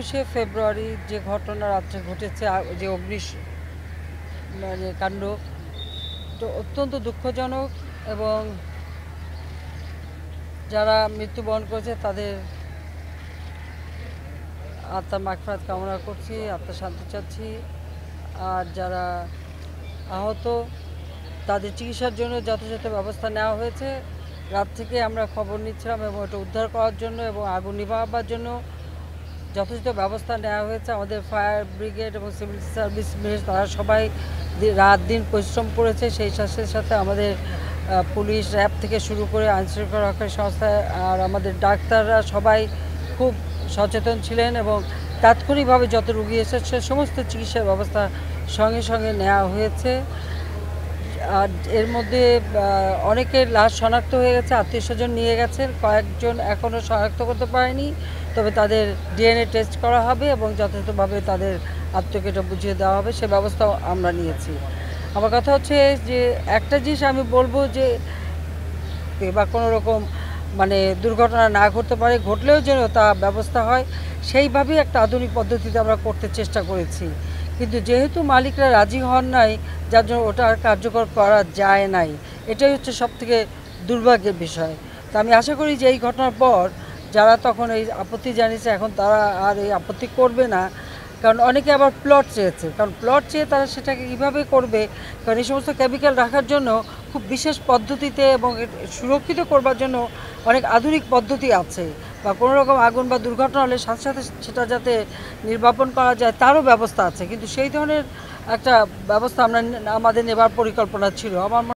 একুশে ফেব্রুয়ারি যে ঘটনা রাত্রে ঘটেছে যে অগ্নি মানে কাণ্ড, তো অত্যন্ত দুঃখজনক এবং যারা মৃত্যুবরণ করেছে তাদের আত্মার মাগফিরাত কামনা করছি আত্মার শান্তি চাচ্ছি। আর যারা আহত, তাদের চিকিৎসার জন্য যথাযথ ব্যবস্থা নেওয়া হয়েছে। রাত থেকে আমরা খবর নিচ্ছিলাম এবং এটা উদ্ধার করার জন্য এবং আগুন নিভাবার জন্য যথেষ্ট ব্যবস্থা নেওয়া হয়েছে। আমাদের ফায়ার ব্রিগেড এবং সিভিল সার্ভিস মিলে তারা সবাই রাত দিন পরিশ্রম করেছে। সেই সাথে সাথে আমাদের পুলিশ র্যাব থেকে শুরু করে আইনশৃঙ্খলা রক্ষার সংস্থা আর আমাদের ডাক্তাররা সবাই খুব সচেতন ছিলেন এবং তাৎক্ষণিকভাবে যত রুগী এসেছে সমস্ত চিকিৎসার ব্যবস্থা সঙ্গে সঙ্গে নেওয়া হয়েছে। আর এর মধ্যে অনেকের লাশ শনাক্ত হয়ে গেছে, আত্মীয় স্বজন নিয়ে গেছেন কয়েকজন এখনও শনাক্ত করতে পারেনি। তবে তাদের ডিএনএ টেস্ট করা হবে এবং যথাযথভাবে তাদের আত্মীয়কে বুঝিয়ে দেওয়া হবে, সে ব্যবস্থাও আমরা নিয়েছি। আমার কথা হচ্ছে যে, একটা জিনিস আমি বলব যে, বা কোনো রকম মানে দুর্ঘটনা না ঘটতে পারে, ঘটলেও যেন তা ব্যবস্থা হয়, সেইভাবেই একটা আধুনিক পদ্ধতিতে আমরা করতে চেষ্টা করেছি। কিন্তু যেহেতু মালিকরা রাজি হন নাই যার জন্য ওটা কার্যকর করা যায় নাই। এটাই হচ্ছে সবথেকে দুর্ভাগ্যের বিষয়। তা আমি আশা করি যে এই ঘটনার পর যারা তখন এই আপত্তি জানিয়েছে, এখন তারা আর এই আপত্তি করবে না। কারণ অনেকে আবার প্লট চেয়েছে। কারণ প্লট চেয়ে তারা সেটাকে কীভাবে করবে? কারণ এই সমস্ত কেমিক্যাল রাখার জন্য খুব বিশেষ পদ্ধতিতে এবং সুরক্ষিত করবার জন্য অনেক আধুনিক পদ্ধতি আছে। বা কোনো রকম আগুন বা দুর্ঘটনা হলে সাথে সাথে সেটা যাতে নির্বাপন করা যায়, তারও ব্যবস্থা আছে। কিন্তু সেই ধরনের একটা ব্যবস্থা আমরা আমাদের নেবার পরিকল্পনা ছিল। আমার